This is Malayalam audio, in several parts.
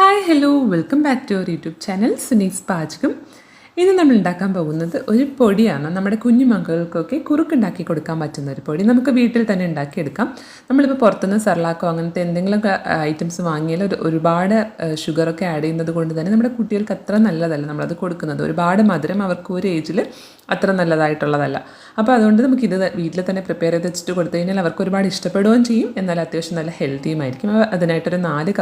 Hi hello welcome back to our YouTube channel Suni's Pachakam ഇന്ന് നമ്മൾ ഉണ്ടാക്കാൻ പോകുന്നത് ഒരു പൊടിയാണ്. നമ്മുടെ കുഞ്ഞു മക്കൾക്കൊക്കെ കുറുക്കുണ്ടാക്കി കൊടുക്കാൻ പറ്റുന്ന ഒരു പൊടി. നമുക്ക് വീട്ടിൽ തന്നെ ഉണ്ടാക്കിയെടുക്കാം. നമ്മളിപ്പോൾ പുറത്തുനിന്ന് സർലാക്കോ അങ്ങനത്തെ എന്തെങ്കിലും ഐറ്റംസ് വാങ്ങിയാൽ ഒരു ഒരുപാട് ഷുഗറൊക്കെ ആഡ് ചെയ്യുന്നത് കൊണ്ട് തന്നെ നമ്മുടെ കുട്ടികൾക്ക് അത്ര നല്ലതല്ല നമ്മളത് കൊടുക്കുന്നത്. ഒരുപാട് മധുരം അവർക്ക് ഒരു ഏജിൽ അത്ര നല്ലതായിട്ടുള്ളതല്ല. അപ്പോൾ അതുകൊണ്ട് നമുക്ക് ഇത് വീട്ടിൽ തന്നെ പ്രിപ്പയർ ചെയ്ത് വെച്ചിട്ട് കൊടുത്തു കഴിഞ്ഞാൽ അവർക്ക് ഒരുപാട് ഇഷ്ടപ്പെടുകയും ചെയ്യും. എന്നാൽ അത്യാവശ്യം നല്ല ഹെൽത്തിയുമായിരിക്കും അപ്പോൾ അതിനായിട്ടൊരു നാല്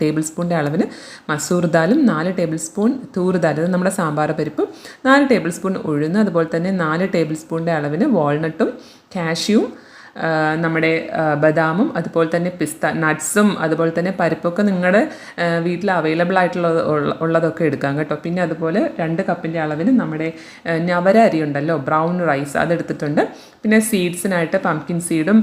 ടേബിൾ സ്പൂണിന്റെ അളവിന് മസൂർ ദാലും നാല് ടേബിൾ സ്പൂൺ തൂർ ദാൽ അത് നമ്മുടെ സാമ്പാർ പരിപ്പും നാല് ടേബിൾ സ്പൂൺ ഉഴുന്ന് അതുപോലെ തന്നെ നാല് ടേബിൾ സ്പൂണിന്റെ അളവിന് വാൾനട്ടും കാഷ്യൂവും ആ, നമ്മുടെ ബദാമും അതുപോലെ തന്നെ പിസ്ത നട്ട്സും അതുപോലെ തന്നെ പരിപ്പൊക്കെ നിങ്ങളുടെ വീട്ടിൽ അവൈലബിൾ ആയിട്ടുള്ളത് ഉള്ളതൊക്കെ എടുക്കാം കേട്ടോ. പിന്നെ അതുപോലെ രണ്ട് കപ്പിന്റെ അളവിന് നമ്മുടെ ഞവര അരി ഉണ്ടല്ലോ ബ്രൗൺ റൈസ് അതെടുത്തിട്ടുണ്ട്. പിന്നെ സീഡ്സിനായിട്ട് പംകിൻ സീഡും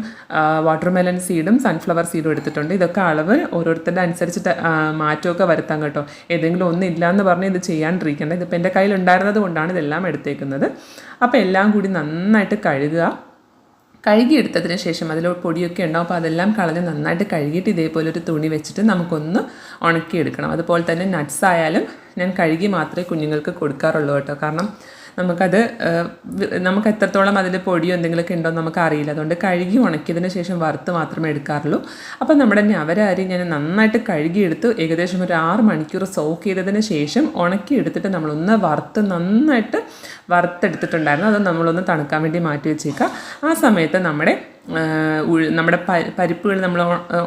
വാട്ടർമെലൺ സീഡും സൺഫ്ലവർ സീഡും എടുത്തിട്ടുണ്ട്. ഇതൊക്കെ അളവ് ഓരോരുത്തരുടെ അനുസരിച്ചിട്ട് മാറ്റമൊക്കെ വരുത്താം കേട്ടോ. ഏതെങ്കിലും ഒന്നും എന്ന് പറഞ്ഞ് ഇത് ചെയ്യാണ്ടിരിക്കേണ്ട. ഇതിപ്പോൾ എന്റെ കയ്യിൽ ഉണ്ടായിരുന്നത് കൊണ്ടാണ് ഇതെല്ലാം എടുത്തേക്കുന്നത്. അപ്പോൾ എല്ലാം കൂടി നന്നായിട്ട് കഴുകുക. കഴുകിയെടുത്തതിന് ശേഷം അതിൽ പൊടിയൊക്കെ ഉണ്ടാവും അപ്പോൾ അതെല്ലാം കളഞ്ഞ് നന്നായിട്ട് കഴുകിയിട്ട് ഇതേപോലെ ഒരു തുണി വെച്ചിട്ട് നമുക്കൊന്ന് ഉണക്കിയെടുക്കണം. അതുപോലെ തന്നെ നട്ട്സ് ആയാലും ഞാൻ കഴുകി മാത്രമേ കുഞ്ഞുങ്ങൾക്ക് കൊടുക്കാറുള്ളൂ കേട്ടോ. കാരണം നമുക്കത് നമുക്ക് എത്രത്തോളം അതിൽ പൊടിയോ എന്തെങ്കിലുമൊക്കെ ഉണ്ടോ നമുക്ക് അറിയില്ല അതുകൊണ്ട് കഴുകി ഉണക്കിയതിന് ശേഷം വറുത്ത് മാത്രമേ എടുക്കാറുള്ളൂ. അപ്പോൾ നമ്മുടെ ഞവരാരി ഞാൻ നന്നായിട്ട് കഴുകിയെടുത്ത്. ഏകദേശം ഒരു ആറ് മണിക്കൂർ സോക്ക് ചെയ്തതിന് ശേഷം ഉണക്കിയെടുത്തിട്ട് നമ്മളൊന്ന് വറുത്ത് നന്നായിട്ട് വറുത്തെടുത്തിട്ടുണ്ടായിരുന്നു. അത് നമ്മളൊന്ന് തണുക്കാൻ വേണ്ടി മാറ്റി വെച്ചേക്കാം ആ സമയത്ത് നമ്മുടെ നമ്മുടെ പരിപ്പുകൾ നമ്മൾ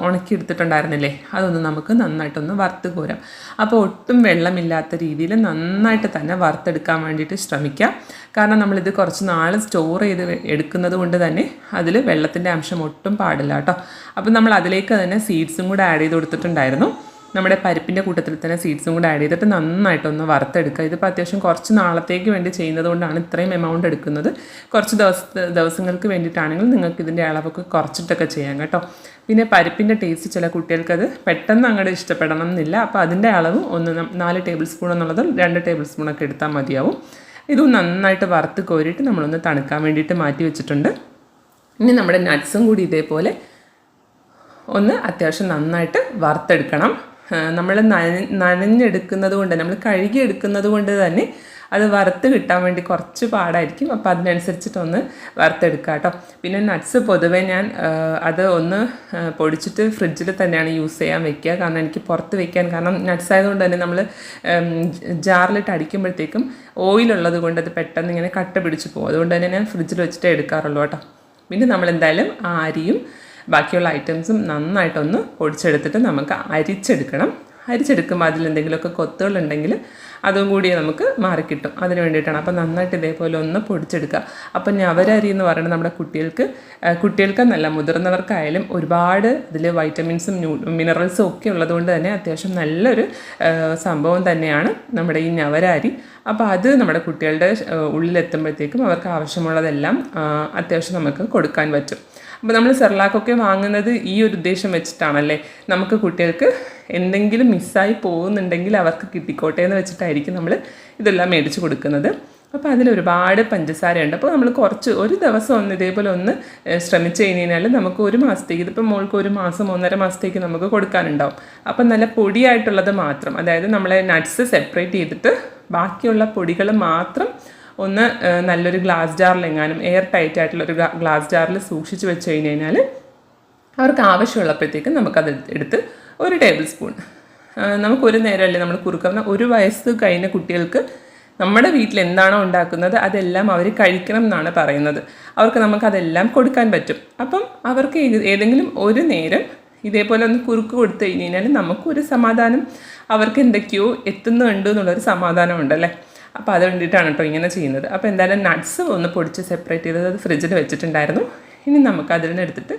ഉണക്കിയെടുത്തിട്ടുണ്ടായിരുന്നില്ലേ? അതൊന്ന് നമുക്ക് നന്നായിട്ടൊന്ന് വറുത്ത് കോരാം. അപ്പോൾ ഒട്ടും വെള്ളമില്ലാത്ത രീതിയിൽ നന്നായിട്ട് തന്നെ വറുത്തെടുക്കാൻ വേണ്ടിയിട്ട് ശ്രമിക്കാം. കാരണം നമ്മളിത് കുറച്ച് നാൾ സ്റ്റോർ ചെയ്ത് എടുക്കുന്നത് കൊണ്ട് തന്നെ അതിൽ വെള്ളത്തിന്റെ അംശം ഒട്ടും പാടില്ല കേട്ടോ. അപ്പോൾ നമ്മൾ അതിലേക്ക് തന്നെ സീഡ്സും കൂടെ ആഡ് ചെയ്ത് കൊടുത്തിട്ടുണ്ടായിരുന്നു. നമ്മുടെ പരിപ്പിന്റെ കൂട്ടത്തിൽ തന്നെ സീഡ്സും കൂടെ ആഡ് ചെയ്തിട്ട് നന്നായിട്ടൊന്ന് വറുത്തെടുക്കുക. ഇതിപ്പോൾ അത്യാവശ്യം കുറച്ച് നാളത്തേക്ക് വേണ്ടി ചെയ്യുന്നത് കൊണ്ടാണ് ഇത്രയും എമൗണ്ട് എടുക്കുന്നത്. കുറച്ച് ദിവസ ദിവസങ്ങൾക്ക് വേണ്ടിയിട്ടാണെങ്കിൽ നിങ്ങൾക്ക് ഇതിന്റെ അളവൊക്കെ കുറച്ചിട്ടൊക്കെ ചെയ്യാം കേട്ടോ. പിന്നെ പരിപ്പിന്റെ ടേസ്റ്റ് ചില കുട്ടികൾക്കത് പെട്ടെന്ന് അങ്ങോട്ട് ഇഷ്ടപ്പെടണം എന്നില്ല. അപ്പോൾ അതിന്റെ അളവ് ഒന്ന് നാല് ടേബിൾ സ്പൂൺ എന്നുള്ളത് രണ്ട് ടേബിൾ സ്പൂണൊക്കെ എടുത്താൽ മതിയാവും. ഇത് നന്നായിട്ട് വറുത്ത് കോരിയിട്ട് നമ്മളൊന്ന് തണുക്കാൻ വേണ്ടിയിട്ട് മാറ്റി വെച്ചിട്ടുണ്ട്. ഇനി നമ്മുടെ നട്ട്സും കൂടി ഇതേപോലെ ഒന്ന് അത്യാവശ്യം നന്നായിട്ട് വറുത്തെടുക്കണം. നമ്മൾ നനഞ്ഞെടുക്കുന്നത് കൊണ്ട് നമ്മൾ കഴുകി എടുക്കുന്നത് കൊണ്ട് തന്നെ അത് വറുത്ത് കിട്ടാൻ വേണ്ടി കുറച്ച് പാടായിരിക്കും. അപ്പോൾ അതിനനുസരിച്ചിട്ടൊന്ന് വറുത്തെടുക്കുക കേട്ടോ പിന്നെ നട്ട്സ് പൊതുവേ ഞാൻ അത് ഒന്ന് പൊടിച്ചിട്ട് ഫ്രിഡ്ജിൽ തന്നെയാണ് യൂസ് ചെയ്യാൻ വെക്കുക. കാരണം എനിക്ക് പുറത്ത് വെക്കാൻ കാരണം നട്ട്സ് ആയതുകൊണ്ട് തന്നെ നമ്മൾ ജാറിലിട്ട് അടിക്കുമ്പോഴത്തേക്കും ഓയിലുള്ളത് കൊണ്ട് അത് പെട്ടെന്ന് ഇങ്ങനെ കട്ട പിടിച്ച് പോകും. അതുകൊണ്ട് തന്നെ ഞാൻ ഫ്രിഡ്ജിൽ വെച്ചിട്ടേ എടുക്കാറുള്ളൂ കേട്ടോ. പിന്നെ നമ്മൾ എന്തായാലും ആ അരിയും ബാക്കിയുള്ള ഐറ്റംസും നന്നായിട്ടൊന്ന് പൊടിച്ചെടുത്തിട്ട് നമുക്ക് അരിച്ചെടുക്കണം. അരിച്ചെടുക്കുമ്പോൾ അതിലെന്തെങ്കിലുമൊക്കെ കൊത്തുകളുണ്ടെങ്കിൽ അതും കൂടി നമുക്ക് മാറിക്കിട്ടും അതിന് വേണ്ടിയിട്ടാണ്. അപ്പോൾ നന്നായിട്ട് ഇതേപോലെ ഒന്ന് പൊടിച്ചെടുക്കുക. അപ്പം ഞവരരി എന്ന് പറയുന്നത് നമ്മുടെ കുട്ടികൾക്ക് കുട്ടികൾക്കെന്നല്ല കുട്ടികൾക്ക് നല്ല മുതിർന്നവർക്കായാലും ഒരുപാട് ഇതിൽ വൈറ്റമിൻസും മിനറൽസും ഒക്കെ ഉള്ളതുകൊണ്ട് തന്നെ അത്യാവശ്യം നല്ലൊരു സംഭവം തന്നെയാണ് നമ്മുടെ ഈ ഞവരാരി. അപ്പോൾ അത് നമ്മുടെ കുട്ടികളുടെ ഉള്ളിലെത്തുമ്പോഴത്തേക്കും അവർക്ക് ആവശ്യമുള്ളതെല്ലാം അത്യാവശ്യം നമുക്ക് കൊടുക്കാൻ പറ്റും. അപ്പോൾ നമ്മൾ സെർലാക്കൊക്കെ വാങ്ങുന്നത് ഈ ഒരു ഉദ്ദേശം വെച്ചിട്ടാണല്ലേ? നമുക്ക് കുട്ടികൾക്ക് എന്തെങ്കിലും മിസ്സായി പോകുന്നുണ്ടെങ്കിൽ അവർക്ക് കിട്ടിക്കോട്ടെ എന്ന് വെച്ചിട്ടായിരിക്കും നമ്മൾ ഇതെല്ലാം മേടിച്ച് കൊടുക്കുന്നത്. അപ്പോൾ അതിൽ ഒരുപാട് പഞ്ചസാരയുണ്ട്. അപ്പോൾ നമ്മൾ കുറച്ച് ഒരു ദിവസം ഒന്ന് ഇതേപോലെ ഒന്ന് ശ്രമിച്ച് കഴിഞ്ഞാൽ നമുക്ക് ഒരു മാസത്തേക്ക് ഇതിപ്പോൾ മോൾക്ക് ഒരു മാസം ഒന്നര മാസത്തേക്ക് നമുക്ക് കൊടുക്കാനുണ്ടാവും. അപ്പം നല്ല പൊടിയായിട്ടുള്ളത് മാത്രം അതായത് നമ്മളെ നട്ട്സ് സെപ്പറേറ്റ് ചെയ്തിട്ട് ബാക്കിയുള്ള പൊടികൾ മാത്രം ഒന്ന് നല്ലൊരു ഗ്ലാസ് ജാറിലെങ്ങാനും എയർ ടൈറ്റ് ആയിട്ടുള്ള ഒരു ഗ്ലാസ് ജാറിൽ സൂക്ഷിച്ച് വെച്ച് കഴിഞ്ഞ് കഴിഞ്ഞാൽ അവർക്ക് ആവശ്യമുള്ളപ്പോഴത്തേക്കും നമുക്കത് എടുത്ത് ഒരു ടേബിൾ സ്പൂൺ. നമുക്കൊരു നേരമല്ലേ നമ്മൾ കുറുക്കുന്ന ഒരു വയസ്സ് കഴിഞ്ഞ കുട്ടികൾക്ക് നമ്മുടെ വീട്ടിൽ എന്താണോ ഉണ്ടാക്കുന്നത് അതെല്ലാം അവർ കഴിക്കണം എന്നാണ് പറയുന്നത്. അവർക്ക് നമുക്കതെല്ലാം കൊടുക്കാൻ പറ്റും. അപ്പം അവർക്ക് ഏതെങ്കിലും ഒരു നേരം ഇതേപോലെ ഒന്ന് കുറുക്ക് കൊടുത്തു കഴിഞ്ഞ് കഴിഞ്ഞാൽ നമുക്കൊരു സമാധാനം. അവർക്ക് എന്തൊക്കെയോ എത്തുന്നുണ്ട് എന്നുള്ളൊരു സമാധാനം ഉണ്ടല്ലേ അപ്പോൾ അത് വേണ്ടിയിട്ടാണ് കേട്ടോ ഇങ്ങനെ ചെയ്യുന്നത്. അപ്പോൾ എന്തായാലും നട്ട്സ് ഒന്ന് പൊടിച്ച് സെപ്പറേറ്റ് ചെയ്തത് അത് ഫ്രിഡ്ജിൽ വെച്ചിട്ടുണ്ടായിരുന്നു. ഇനി നമുക്ക് അതിൽ നിന്ന് എടുത്തിട്ട്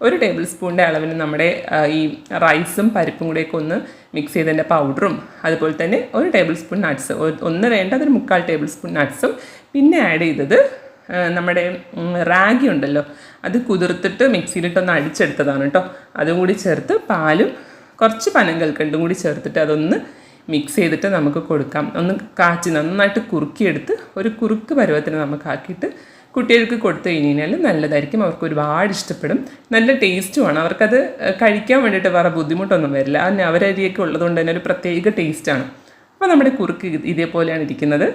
ഒരു ടേബിൾ സ്പൂണിന്റെ അളവിന് നമ്മുടെ ഈ റൈസും പരിപ്പും കൂടെയൊക്കെ ഒന്ന് മിക്സ് ചെയ്തതിന്റെ പൗഡറും അതുപോലെ തന്നെ ഒരു ടേബിൾ സ്പൂൺ നട്ട്സ് ഒന്ന് വേണ്ട അതൊരു മുക്കാൽ ടേബിൾ സ്പൂൺ നട്ട്സും പിന്നെ ആഡ് ചെയ്തത് നമ്മുടെ റാഗി ഉണ്ടല്ലോ. അത് കുതിർത്തിട്ട് മിക്സിയിലിട്ടൊന്ന് അടിച്ചെടുത്തതാണ് കേട്ടോ. അതും കൂടി ചേർത്ത് പാലും കുറച്ച് പനങ്കൽക്കണ്ടും കൂടി ചേർത്തിട്ട് അതൊന്ന് മിക്സ് ചെയ്തിട്ട് നമുക്ക് കൊടുക്കാം. ഒന്ന് കാച്ചി നന്നായിട്ട് കുറുക്കിയെടുത്ത് ഒരു കുറുക്ക് പരുവത്തിന് നമുക്കാക്കിയിട്ട് കുട്ടികൾക്ക് കൊടുത്തു കഴിഞ്ഞാൽ നല്ലതായിരിക്കും. അവർക്ക് ഒരുപാട് ഇഷ്ടപ്പെടും. നല്ല ടേസ്റ്റുമാണ് അവർക്കത് കഴിക്കാൻ വേണ്ടിയിട്ട് വേറെ ബുദ്ധിമുട്ടൊന്നും വരില്ല. അതിന് അവരരിയൊക്കെ ഉള്ളതുകൊണ്ട് തന്നെ ഒരു പ്രത്യേക ടേസ്റ്റാണ് അപ്പോൾ നമ്മുടെ കുറുക്ക് ഇതേപോലെയാണ് ഇരിക്കുന്നത്.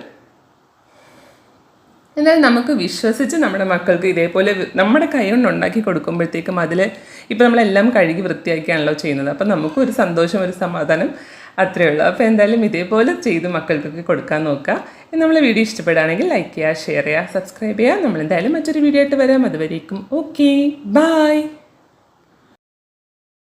എന്നാൽ നമുക്ക് വിശ്വസിച്ച് നമ്മുടെ മക്കൾക്ക് ഇതേപോലെ നമ്മുടെ കൈ കൊണ്ട് ഉണ്ടാക്കി കൊടുക്കുമ്പോഴത്തേക്കും അതിൽ ഇപ്പോൾ നമ്മളെല്ലാം കഴുകി വൃത്തിയാക്കിയാണല്ലോ ചെയ്യുന്നത്. അപ്പം നമുക്കൊരു സന്തോഷം ഒരു സമാധാനം. അത്രയേ ഉള്ളൂ അപ്പോൾ എന്തായാലും ഇതേപോലെ ചെയ്ത് മക്കൾക്കൊക്കെ കൊടുക്കാൻ നോക്കുക. നമ്മളെ വീഡിയോ ഇഷ്ടപ്പെടുകയാണെങ്കിൽ ലൈക്ക് ചെയ്യുക ഷെയർ ചെയ്യുക സബ്സ്ക്രൈബ് ചെയ്യുക. നമ്മൾ എന്തായാലും മറ്റൊരു വീഡിയോ ആയിട്ട് വരാം. അതുവരേക്കും ഓക്കെ ബായ്